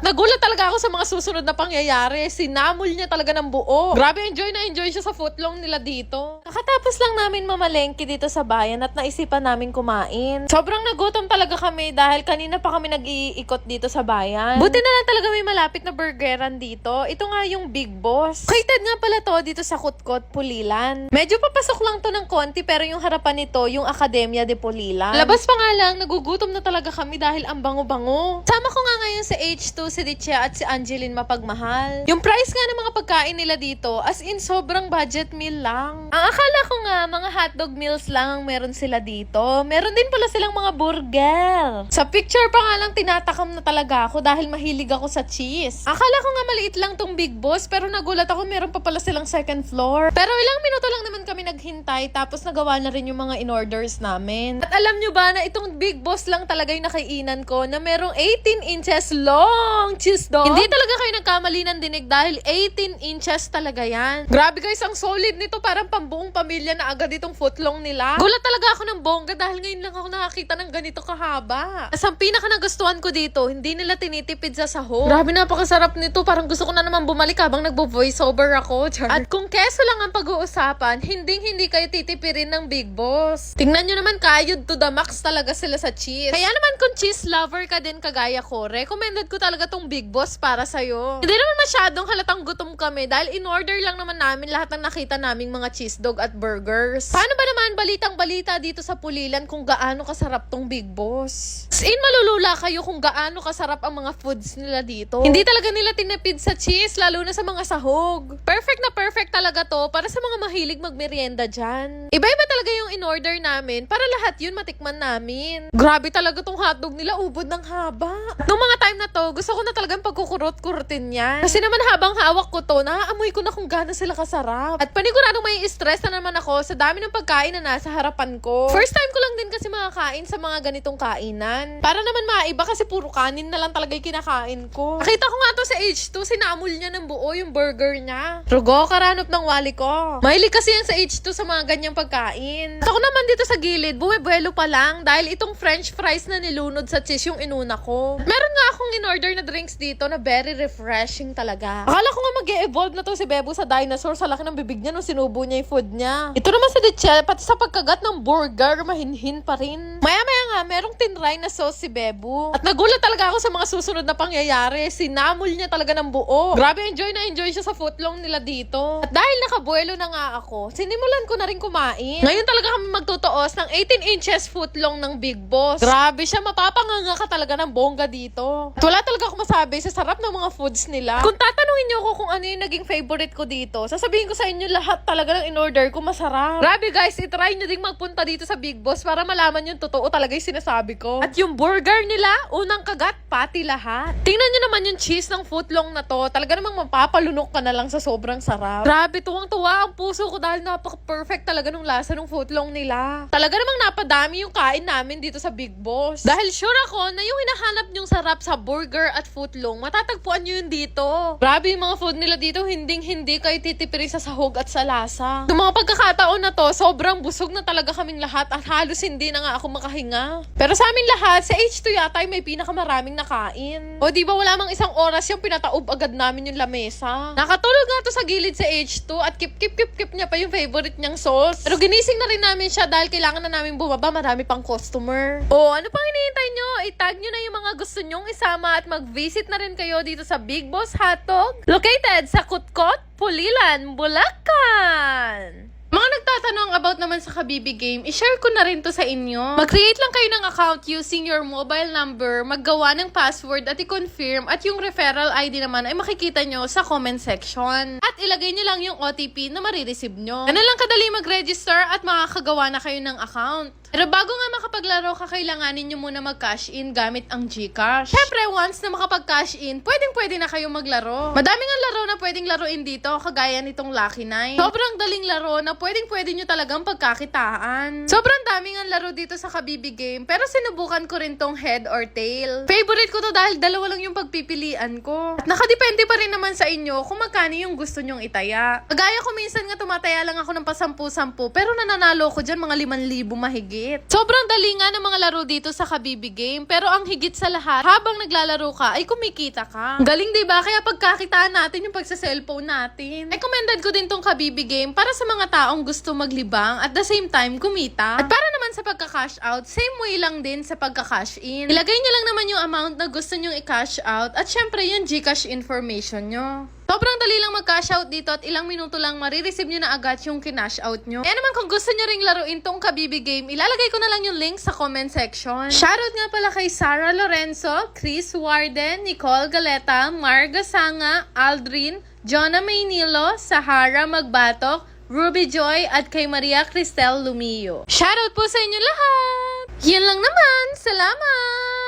At nagulat talaga ako sa mga susunod na pangyayari. Sinamol niya talaga ng buo. Grabe, enjoy na enjoy siya sa footlong nila dito. Kakatapos lang namin mamalengke dito sa bayan at naisipan namin kumain. Sobrang nagutom talaga kami dahil kanina pa kami nag-iikot dito sa bayan. Buti na lang talaga may malapit na burgeran dito. Ito nga yung Big Boss. Located nga pala to dito sa Kutkot, Pulilan. Medyo papasok lang to ng konti pero yung harapan nito, yung Academia de Pulilan. Labas pa nga lang, nagugutom na talaga kami dahil ang bango-bango. Sama ko nga ngayon sa H2 si Dichia at si Angeline Mapagmahal. Yung price nga ng mga pagkain nila dito, as in sobrang budget meal lang. Ang akala ko nga, mga hotdog meals lang ang meron sila dito. Meron din pala silang mga burger. Sa picture pa nga lang tinatakam na talaga ako dahil mahilig ako sa cheese. Akala ko nga maliit lang tong Big Boss pero nagulat ako meron pa pala silang second floor. Pero ilang minuto lang naman kami naghintay tapos nagawa na rin yung mga in-orders namin. At alam nyo ba na itong Big Boss lang talaga yung nakainan ko na merong 18 inches long cheese dog? Hindi talaga kayo nagkamali ng dinig dahil 18 inches talaga yan. Grabe guys, ang solid nito parang pambuong pamilya na agad itong footlong nila. Gulat talaga ako ng bongga dahil ngayon lang ako nakakita ng ganito kahaba. As ang pinaka nagustuhan ko dito, hindi nila tinitipid sa sahog. Grabe napakasarap nito. Parang gusto ko na naman bumalik habang nagbo-voiceover ako. Char. At kung keso lang ang pag-uusapan, hindi hindi kayo titipirin ng Big Boss. Tingnan nyo naman kayod to the max talaga sila sa cheese. Kaya naman kung cheese lover ka din kagaya ko, recommended ko talaga tong Big Boss para sa'yo. Hindi naman masyadong halatang gutom kami dahil in-order lang naman namin lahat ng nakita naming mga cheese dog at burgers. Paano ba naman balitang balita dito sa Pulilan kung gaano kasarap tong Big Boss? As in, malulula kayo kung gaano kasarap ang mga foods nila dito. Hindi talaga nila tinipid sa cheese, lalo na sa mga sahog. Perfect na perfect talaga to para sa mga mahilig magmerienda dyan. Iba-iba talaga yung in-order namin para lahat yun matikman namin. Grabe talaga tong hotdog nila, ubod ng haba. Nung mga time na to, gusto ko na talagang pagkukurot-kurutin yan. Kasi naman habang hawak ko to, naaamoy ko na kung gaano sila kasarap. At paniguradong may stress na naman ako sa dami ng pagkain na nasa harapan ko. First time ko lang din kasi makakain sa mga ganitong kainan. Para naman maiba kasi puro kanin na lang talaga yung kinakain ko. Nakita ko nga to sa H2, sinamol niya ng buo yung burger niya. Rugo, karanop ng wali ko. Mahilig kasi yan sa H2 sa mga ganyang pagkain. At ako naman dito sa gilid, bumibuelo pa lang dahil itong french fries na nilunod sa cheese yung inuna ko. Meron nga akong in-order na drinks dito na very refreshing talaga. Akala ko nga mag evolve na to si Bebo sa dinosaur sa laki ng bibig niya nung sinubo niya yung food niya. Ito naman si Dichel, pati sa pagkagat ng burger, mahinhin pa rin. Maya-maya nga, merong tinry na sauce si Bebo. At nagulat talaga ako sa mga susunod na pangyayari. Sinamol niya talaga ng buo. Grabe, enjoy na enjoy siya sa footlong nila dito. At dahil nakabuelo na nga ako, sinimulan ko na rin kumain. Ngayon talaga kami magtutuos ng 18 inches footlong ng Big Boss. Grabe siya, mapapanganga ka talaga ng bongga dito. At wala talaga ako masabi sa sarap ng mga foods nila. Kung tatanungin niyo ako kung ano yung naging favorite ko dito, sasabihin ko sa inyo lahat talaga ng in-order ko masarap. Grabe guys, itry nyo ding magpunta dito sa Big Boss para malaman yung totoo talaga yung sinasabi ko. At yung burger nila, unang kagat, pati lahat. Tingnan nyo naman yung cheese ng footlong na to. Talaga namang mapapalunok ka na lang sa sobrang sarap. Grabe, tuwang-tuwa ang puso ko dahil napaka-perfect talaga nung lasa ng footlong nila. Talaga namang napadami yung kain namin dito sa Big Boss. Dahil sure ako na yung hinahanap nyong sarap sa burger at footlong, matatagpuan nyo yun dito. Grabe yung mga food nila dito, hinding-hindi kayo titipirin sa sahog at sa lasa. Yung mga pagkakataon na to, sobrang busog na talaga kaming lahat at halos hindi na nga ako makahinga. Pero sa amin lahat, sa H2 yata yung may pinakamaraming nakain. O di ba wala mang isang oras yung pinataob agad namin yung lamesa. Nakatulog nga to sa gilid sa H2 at kip kip kip kip niya pa yung favorite niyang sauce. Pero ginising na rin namin siya dahil kailangan na namin bumaba, marami pang customer. O ano pang hinihintay nyo? Itag nyo na yung mga gusto nyong isama at mag-visit na rin kayo dito sa Big Boss Hotdog. Located sa Kutkot, Pulilan, Bulacan. Mga nagtatanong about naman sa Kabibi Game, i-share ko na rin to sa inyo. Mag-create lang kayo ng account using your mobile number, maggawa ng password at i-confirm at yung referral ID naman ay makikita nyo sa comment section. At ilagay nyo lang yung OTP na marireceive nyo. Ano lang kadali mag-register at makakagawa na kayo ng account. Pero bago nga makapaglaro ka, kailanganin nyo muna mag-cash in gamit ang GCash. Syempre, once na makapag-cash in, pwedeng-pwede na kayo maglaro. Madami nga laro na pwedeng laruin dito, kagaya nitong Lucky Nine. Sobrang daling laro na pwedeng-pwede nyo talagang pagkakitaan. Sobrang daming ang laro dito sa Kabibi Game, pero sinubukan ko rin tong head or tail. Favorite ko to dahil dalawa lang yung pagpipilian ko. At nakadepende pa rin naman sa inyo kung magkano yung gusto nyo yung itaya. Kagaya ko minsan nga tumataya lang ako ng pasampu-sampu, pero nananalo ko dyan mga 5,000 mahigit. Sobrang dali nga ng mga laro dito sa Kabibi Game, pero ang higit sa lahat, habang naglalaro ka, ay kumikita ka. Galing 'di ba? Kaya pagkakitaan natin yung pagsa-cellphone natin. Recommended ko din tong Kabibi Game para sa mga taong gusto maglibang at the same time kumita. At para naman sa pagka-cash out, same way lang din sa pagka-cash in. Ilagay niyo lang naman yung amount na gusto niyo i-cash out at syempre yung GCash information nyo. Sobrang dali lang mag-cash out dito at ilang minuto lang marireceive nyo na agad yung kinash out nyo. Kaya naman kung gusto nyo ring laruin tong Kabibi Game, ilalagay ko na lang yung link sa comment section. Shoutout nga pala kay Sarah Lorenzo, Chris Warden, Nicole Galeta, Marga Sanga, Aldrin, Jonah Maynilo, Sahara Magbatok, Ruby Joy at kay Maria Cristel Lumio. Shoutout po sa inyo lahat! Yan lang naman! Salamat!